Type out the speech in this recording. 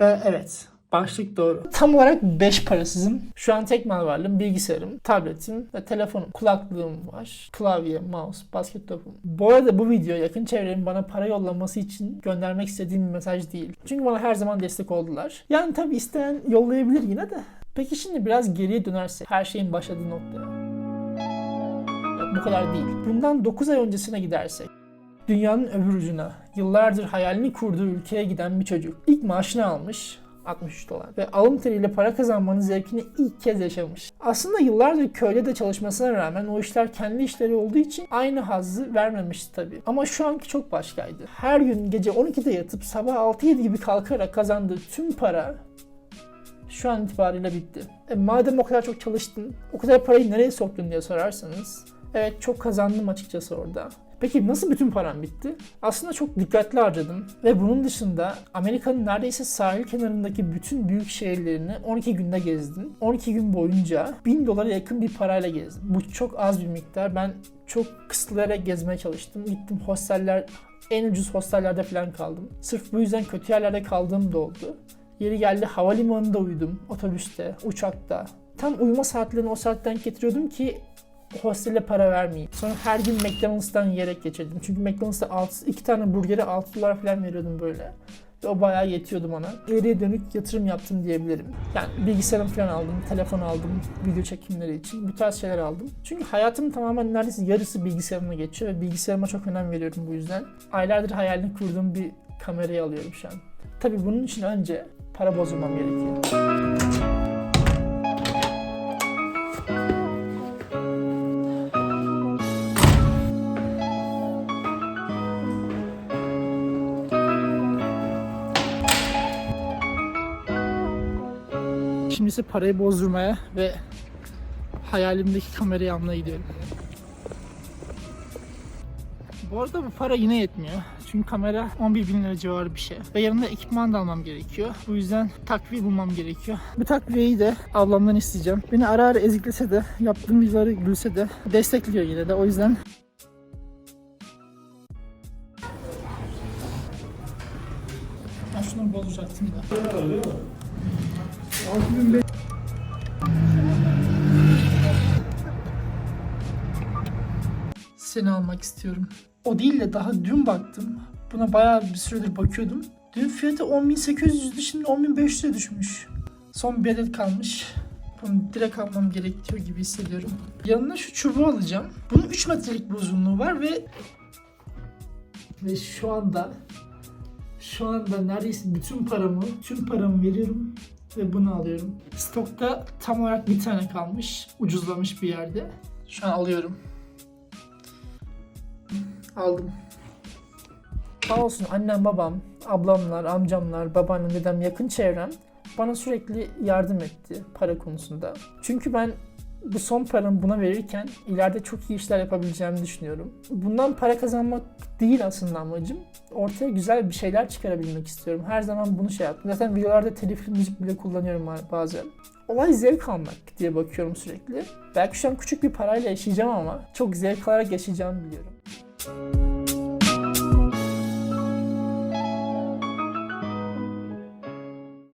Ee, evet. Başlık doğru. Tam olarak 5 parasızım. Şu an tek mal varlığım bilgisayarım, tabletim ve telefonum. Kulaklığım var. Klavye, mouse, basket topum. Bu arada bu video yakın çevremin bana para yollaması için göndermek istediğim bir mesaj değil. Çünkü bana her zaman destek oldular. Yani tabii isteyen yollayabilir yine de. Peki şimdi biraz geriye dönersek her şeyin başladığı noktaya. Bu kadar değil. Bundan 9 ay öncesine gidersek. Dünyanın öbür ucuna, yıllardır hayalini kurduğu ülkeye giden bir çocuk. İlk maaşını almış, 63 dolar. Ve alın teriyle para kazanmanın zevkini ilk kez yaşamış. Aslında yıllardır köyde de çalışmasına rağmen o işler kendi işleri olduğu için aynı hazzı vermemişti tabii. Ama şu anki çok başkaydı. Her gün gece 12'de yatıp sabah 6-7 gibi kalkarak kazandığı tüm para şu an itibariyle bitti. E, madem o kadar çok çalıştın, o kadar parayı nereye soktun diye sorarsanız, evet çok kazandım açıkçası orada. Peki nasıl bütün param bitti? Aslında çok dikkatli harcadım ve bunun dışında Amerika'nın neredeyse sahil kenarındaki bütün büyük şehirlerini 12 günde gezdim. 12 gün boyunca 1000 dolara yakın bir parayla gezdim. Bu çok az bir miktar. Ben çok kısıtlayarak gezmeye çalıştım. Gittim hosteller, en ucuz hostellerde falan kaldım. Sırf bu yüzden kötü yerlerde kaldığım da oldu. Yeri geldi havalimanında uyudum, otobüste, uçakta. Tam uyuma saatlerini o saatten getiriyordum ki hostele para vermeyeyim. Sonra her gün McDonald's'tan yiyerek geçirdim. Çünkü McDonald's'ta 6, iki tane burgere 6 dolar falan veriyordum böyle. Ve o bayağı yetiyordu bana. İleriye dönük yatırım yaptım diyebilirim. Yani bilgisayarım falan aldım, telefon aldım video çekimleri için. Bu tarz şeyler aldım. Çünkü hayatımın tamamen neredeyse yarısı bilgisayarıma geçiyor ve bilgisayarıma çok önem veriyorum bu yüzden. Aylardır hayalini kurduğum bir kamerayı alıyorum şu an. Tabii bunun için önce para bozulmam gerekiyor. Şimdi ise parayı bozdurmaya ve hayalimdeki kamerayı almaya gidiyorum. Bu arada bu para yine yetmiyor. Çünkü kamera 11 bin lira civarı bir şey. Ve yanında ekipman da almam gerekiyor. Bu yüzden takviye bulmam gerekiyor. Bu takviyeyi de ablamdan isteyeceğim. Beni ara ara eziklese de, yaptığım videoları gülse de destekliyor yine de. O yüzden şunu bozacaktım da. Seni almak istiyorum. O değil de daha dün baktım. Buna bayağı bir süredir bakıyordum. Dün fiyatı 10.800'dü şimdi 10.500'e düşmüş. Son bir adet kalmış. Bunu direkt almam gerekiyor gibi hissediyorum. Yanına şu çubuğu alacağım. Bunun 3 metrelik bir uzunluğu var ve ve şu anda şu anda neredeyse bütün paramı, tüm paramı veriyorum ve bunu alıyorum. Stokta tam olarak bir tane kalmış. Ucuzlamış bir yerde. Şu an alıyorum. Aldım. Sağ olsun annem babam, ablamlar, amcamlar, babaannem, dedem, yakın çevrem bana sürekli yardım etti para konusunda. Çünkü ben bu son paramı buna verirken ileride çok iyi işler yapabileceğimi düşünüyorum. Bundan para kazanmak değil aslında amacım. Ortaya güzel bir şeyler çıkarabilmek istiyorum. Her zaman bunu şey yaptım. Zaten videolarda telifli müzik bile kullanıyorum bazen. Olay zevk almak diye bakıyorum sürekli. Belki şu an küçük bir parayla yaşayacağım ama çok zevk alarak yaşayacağımı biliyorum.